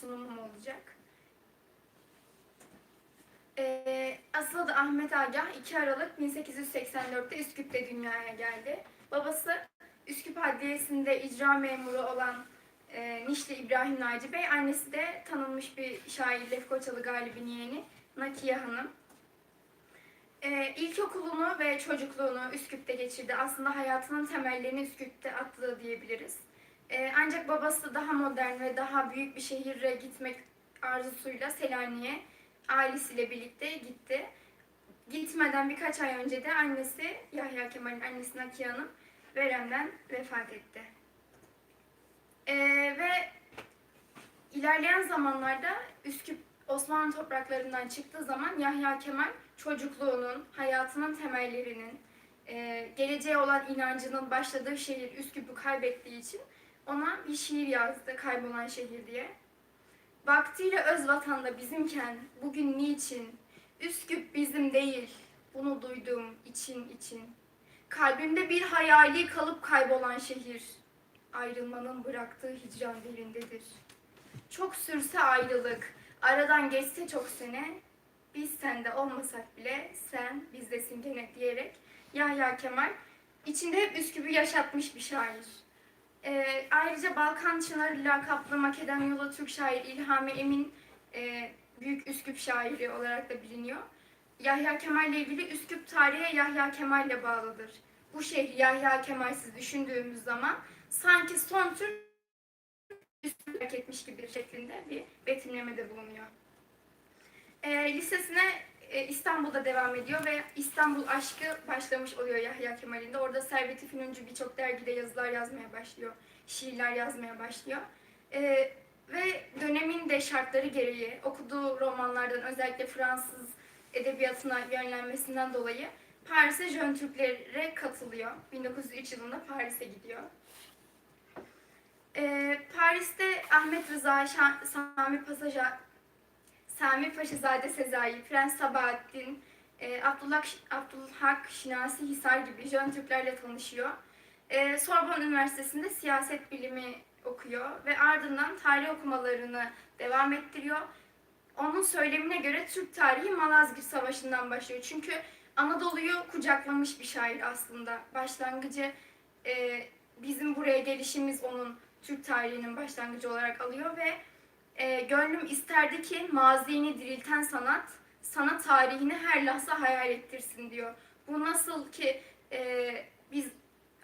sunumum olacak. Ee, asıl adı Ahmet Agah 2 Aralık 1884'te Üsküp'te dünyaya geldi. Babası Üsküp Adliyesi'nde icra memuru olan e, Nişli İbrahim Naci Bey, annesi de tanınmış bir şair Lefkoçalı Galip'in yeğeni Nakiye Hanım. Ee, ilkokulunu ve çocukluğunu Üsküp'te geçirdi. Aslında hayatının temellerini Üsküp'te attığı diyebiliriz. Ee, ancak babası daha modern ve daha büyük bir şehire gitmek arzusuyla Selanik'e ailesiyle birlikte gitti. Gitmeden birkaç ay önce de annesi Yahya Kemal'in annesi Nakiye Hanım veremden vefat etti. Ee, ve ilerleyen zamanlarda Üsküp Osmanlı topraklarından çıktığı zaman Yahya Kemal çocukluğunun, hayatının temellerinin, e, geleceğe olan inancının başladığı şehir Üsküp'ü kaybettiği için ona bir şiir yazdı Kaybolan Şehir diye. Vaktiyle öz vatanda bizimken bugün niçin Üsküp bizim değil bunu duydum için için. Kalbimde bir hayali kalıp kaybolan şehir ayrılmanın bıraktığı hicran derindedir. Çok sürse ayrılık, aradan geçse çok sene, biz sende olmasak bile sen bizdesin gene diyerek Yahya Kemal içinde hep Üsküp'ü yaşatmış bir şair. Ee, ayrıca Balkan Çınarı lakaplı Makedonya'lı Türk şair İlhami Emin e, büyük Üsküp şairi olarak da biliniyor. Yahya Kemal ile ilgili Üsküp tarihe Yahya Kemal ile bağlıdır. Bu şehri Yahya Kemal'siz düşündüğümüz zaman sanki son Türk Üsküp'ü terk etmiş gibi şeklinde bir betimlemede bulunuyor. E, lisesine e, İstanbul'da devam ediyor ve İstanbul aşkı başlamış oluyor Yahya Kemal'in de. Orada Servet-i Fünuncu birçok dergide yazılar yazmaya başlıyor, şiirler yazmaya başlıyor. E, ve dönemin de şartları gereği okuduğu romanlardan özellikle Fransız edebiyatına yönlenmesinden dolayı Paris'e Jön Türklere katılıyor. 1903 yılında Paris'e gidiyor. E, Paris'te Ahmet Rıza Şa- Sami Pasaja Sami Paşazade Sezai, Prens Sabahattin, e, Abdullah, Abdülhak Şinasi Hisar gibi Jön Türklerle tanışıyor. E, Sorbonne Üniversitesi'nde siyaset bilimi okuyor ve ardından tarih okumalarını devam ettiriyor. Onun söylemine göre Türk tarihi Malazgirt Savaşı'ndan başlıyor. Çünkü Anadolu'yu kucaklamış bir şair aslında. Başlangıcı e, bizim buraya gelişimiz onun Türk tarihinin başlangıcı olarak alıyor ve e, gönlüm isterdi ki mazini dirilten sanat, sana tarihini her lahza hayal ettirsin diyor. Bu nasıl ki e, biz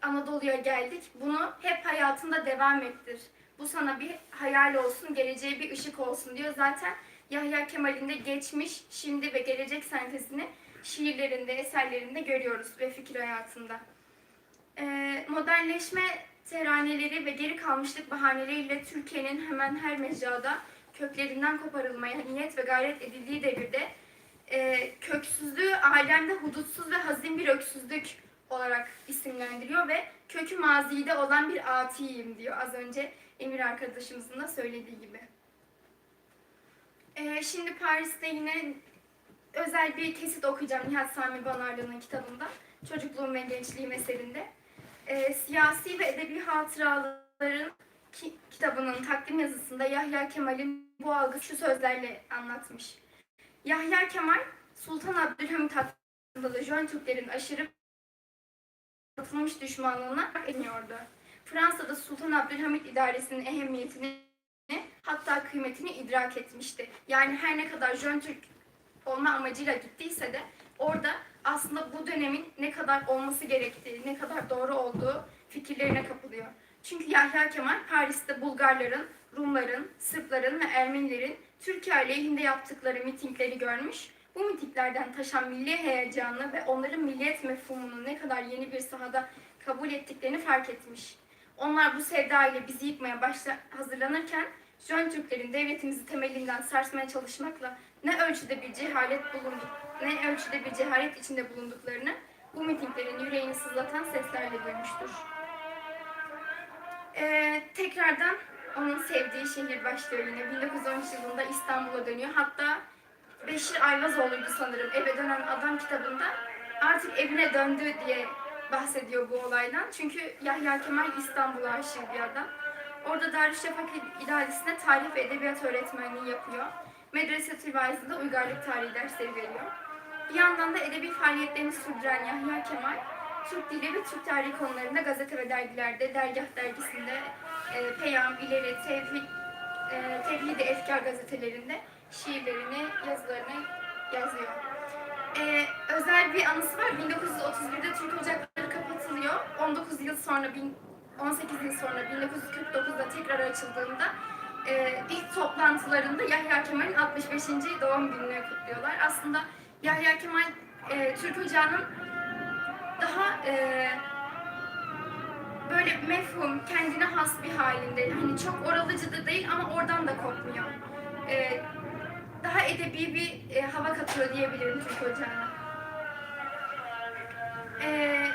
Anadolu'ya geldik, bunu hep hayatında devam ettir. Bu sana bir hayal olsun, geleceğe bir ışık olsun diyor. Zaten Yahya Kemal'in de geçmiş, şimdi ve gelecek sentezini şiirlerinde, eserlerinde görüyoruz ve fikir hayatında. E, modernleşme teraneleri ve geri kalmışlık bahaneleriyle Türkiye'nin hemen her mecrada köklerinden koparılmaya niyet ve gayret edildiği devirde e, köksüzlüğü alemde hudutsuz ve hazin bir öksüzlük olarak isimlendiriyor ve kökü mazide olan bir atiyim diyor az önce Emir arkadaşımızın da söylediği gibi. E, şimdi Paris'te yine özel bir kesit okuyacağım Nihat Sami Banarlı'nın kitabında. Çocukluğum ve Gençliğim eserinde. E, siyasi ve edebi hatıraların ki, kitabının takdim yazısında Yahya Kemal'in bu algı şu sözlerle anlatmış. Yahya Kemal, Sultan Abdülhamit hakkında da Jön Türklerin aşırı atılmış düşmanlığına eniyordu. Fransa'da Sultan Abdülhamit idaresinin ehemmiyetini hatta kıymetini idrak etmişti. Yani her ne kadar Jön Türk olma amacıyla gittiyse de orada aslında bu dönemin ne kadar olması gerektiği, ne kadar doğru olduğu fikirlerine kapılıyor. Çünkü Yahya Kemal Paris'te Bulgarların, Rumların, Sırpların ve Ermenilerin Türkiye aleyhinde yaptıkları mitingleri görmüş. Bu mitinglerden taşan milli heyecanı ve onların milliyet mefhumunu ne kadar yeni bir sahada kabul ettiklerini fark etmiş. Onlar bu sevda ile bizi yıkmaya başla hazırlanırken Jön Türklerin devletimizi temelinden sarsmaya çalışmakla ne ölçüde bir cehalet bulunduk, ne ölçüde bir cehalet içinde bulunduklarını bu mitinglerin yüreğini sızlatan seslerle duymuştur. Ee, tekrardan onun sevdiği şehir başlıyor yine. 1913 yılında İstanbul'a dönüyor. Hatta Beşir Ayvazoğlu'ydu sanırım Eve Dönen Adam kitabında artık evine döndü diye bahsediyor bu olaydan. Çünkü Yahya Kemal İstanbul'a aşık bir adam. Orada Darüşşafaka İdaresi'nde tarih ve edebiyat öğretmenliği yapıyor. Medresetül Vaiz'de uygarlık tarihi dersleri veriyor. Bir yandan da edebi faaliyetlerini sürdüren Yahya Kemal, Türk dili ve Türk tarihi konularında gazete ve dergilerde, Dergah dergisinde, e, Peyam, İleri, Tevhid, e, Tevhid-i Efkar gazetelerinde şiirlerini, yazılarını yazıyor. E, özel bir anısı var. 1931'de Türk Ocakları kapatılıyor. 19 yıl sonra, bin- 18 yıl sonra 1949'da tekrar açıldığında e, ilk toplantılarında Yahya Kemal'in 65. doğum gününü kutluyorlar. Aslında Yahya Kemal e, Türk Ocağı'nın daha e, böyle mefhum, kendine has bir halinde. Hani çok oralıcı da değil ama oradan da kopmuyor. E, daha edebi bir e, hava katıyor diyebilirim Türk Ocağı'na. E,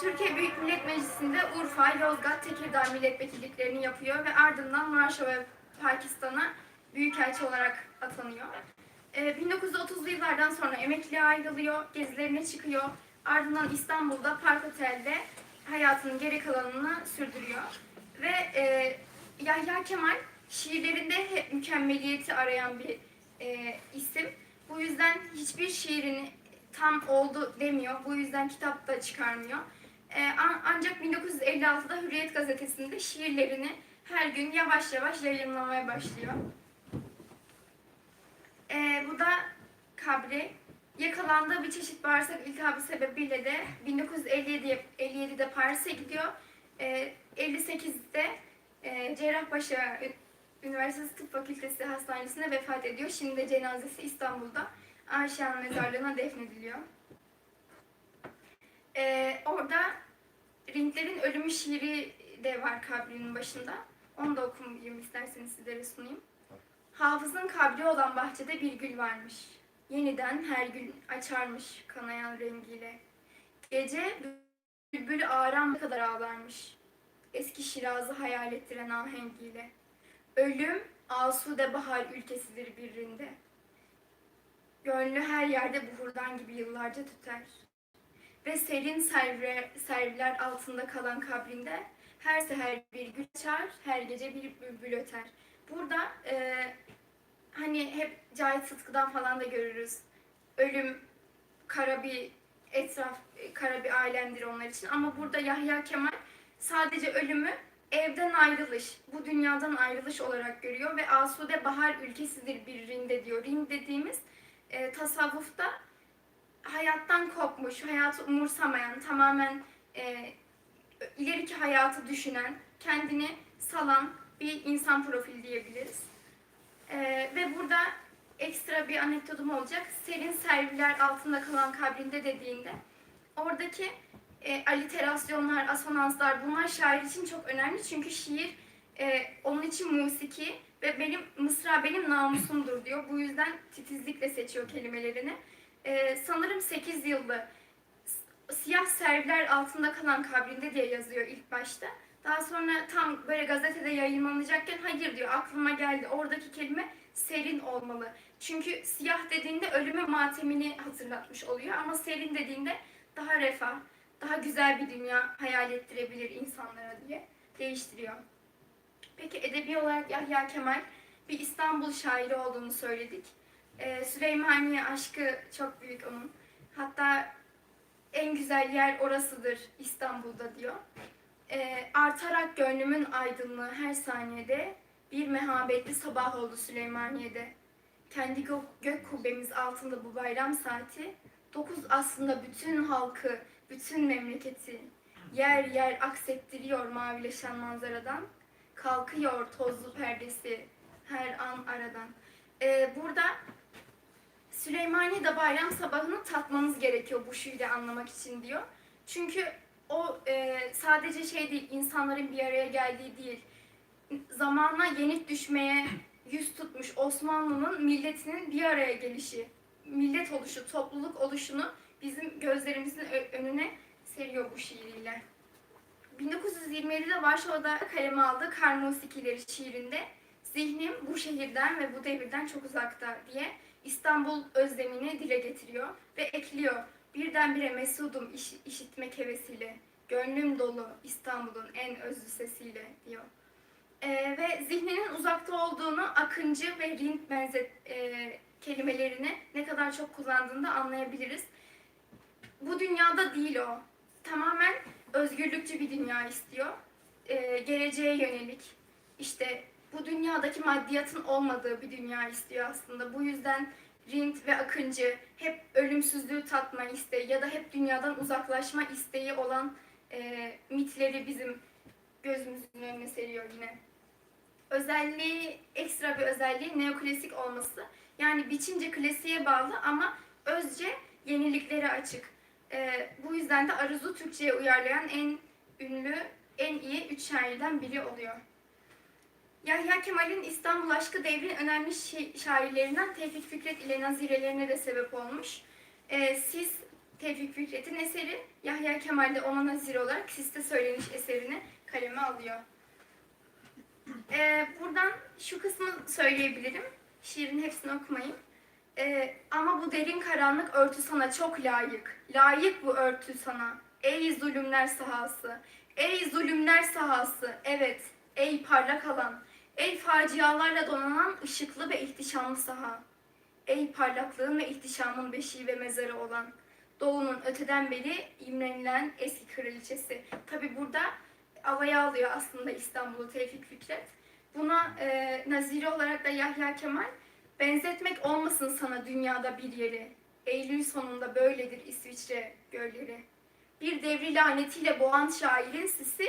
Türkiye Büyük Millet Meclisi'nde Urfa, Yozgat, Tekirdağ milletvekilliklerini yapıyor ve ardından Varşova ve Pakistan'a büyükelçi olarak atanıyor. Ee, 1930'lu yıllardan sonra emekliye ayrılıyor, gezilerine çıkıyor. Ardından İstanbul'da Park Otel'de hayatının geri kalanını sürdürüyor. Ve e, Yahya Kemal şiirlerinde hep mükemmeliyeti arayan bir e, isim. Bu yüzden hiçbir şiirini tam oldu demiyor. Bu yüzden kitap da çıkarmıyor. E, an- ancak 1956'da Hürriyet gazetesinde şiirlerini her gün yavaş yavaş yayınlamaya başlıyor. E, bu da kabri. Yakalandığı bir çeşit bağırsak iltihabı sebebiyle de 1957 57'de Paris'e gidiyor. E, 58'de e, Cerrahpaşa Üniversitesi Tıp Fakültesi Hastanesi'nde vefat ediyor. Şimdi de cenazesi İstanbul'da Ayşe Hanım mezarlığına defnediliyor. E, orada Ringlerin Ölümü şiiri de var kabrinin başında. Onu da okumayayım isterseniz sizlere sunayım. Hafızın kabri olan bahçede bir gül varmış. Yeniden her gün açarmış kanayan rengiyle. Gece bülbül ağram kadar ağlarmış. Eski Şiraz'ı hayal ettiren ahengiyle. Ölüm asude bahar ülkesidir birinde. Gönlü her yerde buhurdan gibi yıllarca tüter. Ve serin server, serviler altında kalan kabrinde her seher bir gül açar, her gece bir bülbül öter. Burada e, hani hep Cahit Sıtkı'dan falan da görürüz. Ölüm kara bir etraf, kara bir alemdir onlar için. Ama burada Yahya Kemal sadece ölümü evden ayrılış, bu dünyadan ayrılış olarak görüyor ve Asude Bahar ülkesidir bir rinde diyor. Rind dediğimiz e, tasavvufta hayattan kopmuş, hayatı umursamayan, tamamen e, ileriki hayatı düşünen, kendini salan bir insan profili diyebiliriz. E, ve burada ekstra bir anekdotum olacak. Serin serviler altında kalan kabrinde dediğinde oradaki e, aliterasyonlar, asonanslar bunlar şair için çok önemli. Çünkü şiir e, onun için musiki ve benim mısra benim namusumdur diyor. Bu yüzden titizlikle seçiyor kelimelerini. Ee, sanırım 8 yıllı siyah serviler altında kalan kabrinde diye yazıyor ilk başta. Daha sonra tam böyle gazetede yayınlanacakken hayır diyor aklıma geldi oradaki kelime serin olmalı. Çünkü siyah dediğinde ölümü matemini hatırlatmış oluyor ama serin dediğinde daha refah, daha güzel bir dünya hayal ettirebilir insanlara diye değiştiriyor. Peki edebi olarak Yahya Kemal bir İstanbul şairi olduğunu söyledik. Ee, Süleymaniye aşkı çok büyük onun. Hatta en güzel yer orasıdır İstanbul'da diyor. Ee, artarak gönlümün aydınlığı her saniyede bir mehabetli sabah oldu Süleymaniye'de. Kendi gö- gök kubbemiz altında bu bayram saati dokuz aslında bütün halkı, bütün memleketi yer yer aksettiriyor mavileşen manzaradan. Kalkıyor tozlu perdesi her an aradan. Ee, burada Süleymaniye'de bayram sabahını tatmanız gerekiyor bu şiiri anlamak için diyor. Çünkü o e, sadece şey değil, insanların bir araya geldiği değil. Zamana yenik düşmeye yüz tutmuş Osmanlı'nın milletinin bir araya gelişi, millet oluşu, topluluk oluşunu bizim gözlerimizin önüne seriyor bu şiiriyle. 1927'de Varşova'da kaleme aldığı Kar Musikileri şiirinde Zihnim bu şehirden ve bu devirden çok uzakta diye İstanbul özlemini dile getiriyor ve ekliyor. Birdenbire mesudum iş- işitmek hevesiyle, gönlüm dolu İstanbul'un en özlü sesiyle diyor. Ee, ve zihninin uzakta olduğunu akıncı ve rint benzet e, kelimelerini ne kadar çok kullandığında anlayabiliriz. Bu dünyada değil o. Tamamen özgürlükçü bir dünya istiyor. Ee, geleceğe yönelik. İşte bu dünyadaki maddiyatın olmadığı bir dünya istiyor aslında. Bu yüzden Rint ve Akıncı hep ölümsüzlüğü tatma isteği ya da hep dünyadan uzaklaşma isteği olan e, mitleri bizim gözümüzün önüne seriyor yine. Özelliği, ekstra bir özelliği neoklasik olması. Yani biçimce klasiğe bağlı ama özce yeniliklere açık. E, bu yüzden de Aruz'u Türkçe'ye uyarlayan en ünlü, en iyi üç şairden biri oluyor. Yahya Kemal'in İstanbul aşkı devrin önemli şi- şairlerinden Tevfik Fikret ile nazirelerine de sebep olmuş. Ee, Siz Tevfik Fikret'in eseri, Yahya Kemal de ona nazire olarak Siste Söyleniş eserini kaleme alıyor. Ee, buradan şu kısmı söyleyebilirim. Şiirin hepsini okumayayım. Ee, ama bu derin karanlık örtü sana çok layık. Layık bu örtü sana. Ey zulümler sahası. Ey zulümler sahası. Evet. Ey parlak alan. Ey facialarla donanan ışıklı ve ihtişamlı saha. Ey parlaklığın ve ihtişamın beşiği ve mezarı olan. Doğu'nun öteden beri imrenilen eski kraliçesi. Tabi burada alaya alıyor aslında İstanbul'u Tevfik Fikret. Buna e, nazire olarak da Yahya Kemal benzetmek olmasın sana dünyada bir yeri. Eylül sonunda böyledir İsviçre gölleri. Bir devri lanetiyle boğan şairin sisi,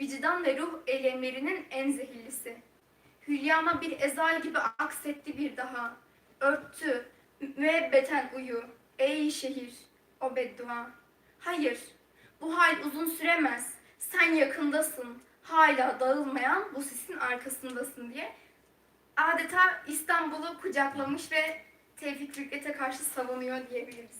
vicdan ve ruh eylemlerinin en zehirlisi. Hülyama bir ezal gibi aksetti bir daha. Örttü, müebbeten uyu. Ey şehir, o beddua. Hayır, bu hal uzun süremez. Sen yakındasın. Hala dağılmayan bu sisin arkasındasın diye. Adeta İstanbul'u kucaklamış ve Tevfik Fikret'e karşı savunuyor diyebiliriz.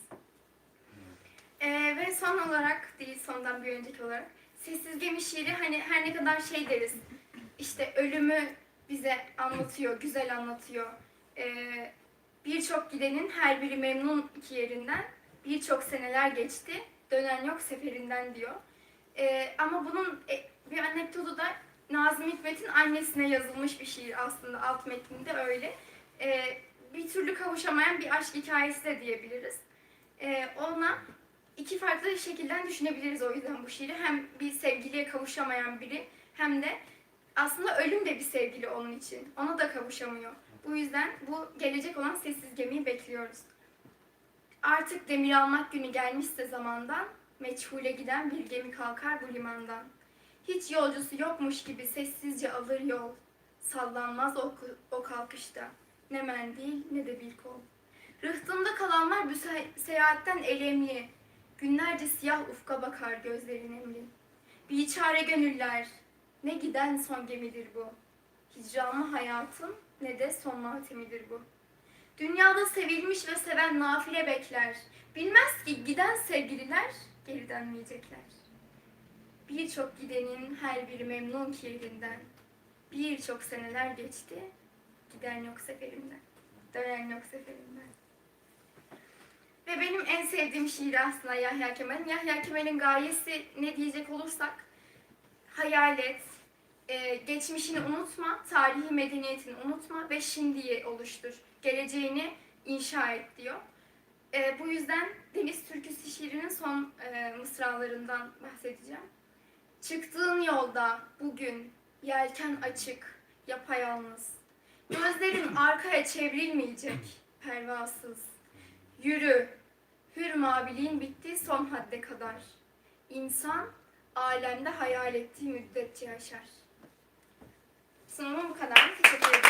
Ee, ve son olarak değil sondan bir önceki olarak Sessiz Gemi şiiri hani her ne kadar şey deriz işte ölümü bize anlatıyor, güzel anlatıyor. Ee, birçok gidenin her biri memnun iki yerinden birçok seneler geçti dönen yok seferinden diyor. Ee, ama bunun e, bir anekdotu da Nazım Hikmet'in annesine yazılmış bir şiir aslında alt metninde öyle. Ee, bir türlü kavuşamayan bir aşk hikayesi de diyebiliriz. Ee, ona iki farklı şekilden düşünebiliriz o yüzden bu şiiri. Hem bir sevgiliye kavuşamayan biri hem de aslında ölüm de bir sevgili onun için. Ona da kavuşamıyor. Bu yüzden bu gelecek olan sessiz gemiyi bekliyoruz. Artık demir almak günü gelmişse zamandan, meçhule giden bir gemi kalkar bu limandan. Hiç yolcusu yokmuş gibi sessizce alır yol. Sallanmaz o, o kalkışta. Ne mendil ne de bir kol. Rıhtımda kalanlar bu se- seyahatten elemli. Günlerce siyah ufka bakar gözleri nemli. Biçare gönüller, ne giden son gemidir bu. Hicranlı hayatın ne de son matemidir bu. Dünyada sevilmiş ve seven nafile bekler. Bilmez ki giden sevgililer geri dönmeyecekler. Birçok gidenin her biri memnun ki yerinden. Birçok seneler geçti, giden yok seferimden. Dönen yok seferimden. Ve benim en sevdiğim şiir aslında Yahya Kemal'in. Yahya Kemal'in gayesi ne diyecek olursak, hayal et, e, geçmişini unutma, tarihi medeniyetini unutma ve şimdiyi oluştur. Geleceğini inşa et diyor. E, bu yüzden Deniz Türküsü şiirinin son e, mısralarından bahsedeceğim. Çıktığın yolda bugün yelken açık, yapayalnız. Gözlerin arkaya çevrilmeyecek, pervasız. Yürü, hür maviliğin bitti son hadde kadar. İnsan alemde hayal ettiği müddetçe yaşar. Sunumum bu kadar. Teşekkür ederim.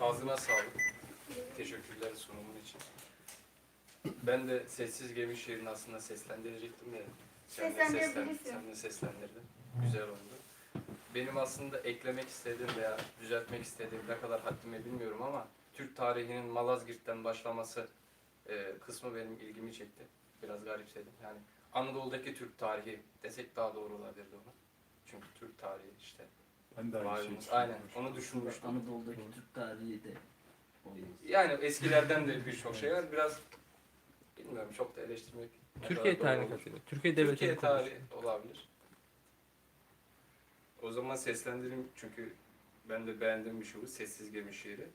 Ağzına sağlık. Teşekkürler sunumun için. Ben de Sessiz Gemi şiirini aslında seslendirecektim ya. Sen de, seslen, Seslendirebilirsin. sen de seslendirdin. Güzel oldu. Benim aslında eklemek istediğim veya düzeltmek istediğim ne kadar haddime bilmiyorum ama Türk tarihinin Malazgirt'ten başlaması e, kısmı benim ilgimi çekti. Biraz garipsedim. Yani Anadolu'daki Türk tarihi desek daha doğru olabilirdi ona. Çünkü Türk tarihi işte. Ben de aynı şeyi düşünüyorum. Aynen. Onu düşünmüştüm. Anadolu'daki Türk tarihi de. Yani eskilerden de birçok şey var. Biraz bilmiyorum çok da eleştirmek ne Türkiye kadar doğru tarihini olur. katılıyor. Türkiye devletini Türkiye tarihi olabilir. O zaman seslendireyim çünkü ben de beğendiğim bir şey bu. Sessiz Gemi şiiri.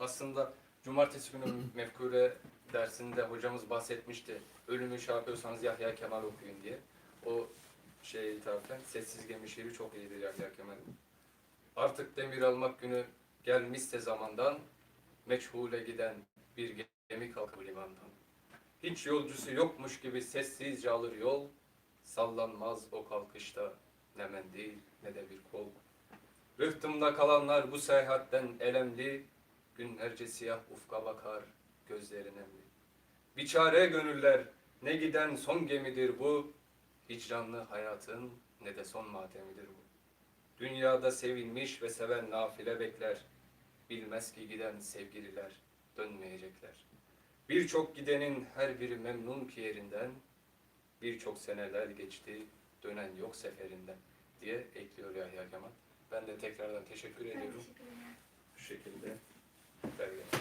Aslında cumartesi günü mefkure dersinde hocamız bahsetmişti. Ölümü şey yapıyorsanız Yahya Kemal okuyun diye. O şeye ithafen Sessiz Gemi şiiri çok iyidir Yahya Kemal'in. Artık demir almak günü gelmişse zamandan meçhule giden bir gemi kalkıp limandan. Hiç yolcusu yokmuş gibi sessizce alır yol, sallanmaz o kalkışta ne mendil ne de bir kol. Rıhtımda kalanlar bu seyahatten elemli, günlerce siyah ufka bakar, gözleri nemli. Biçare gönüller, ne giden son gemidir bu, hicranlı hayatın ne de son matemidir bu. Dünyada sevilmiş ve seven nafile bekler, bilmez ki giden sevgililer dönmeyecekler. Birçok gidenin her biri memnun ki yerinden, birçok seneler geçti, dönen yok seferinden diye ekliyor Yahya Kemal. Ben de tekrardan teşekkür Ben ediyorum. teşekkür ederim. Bu şekilde belgenize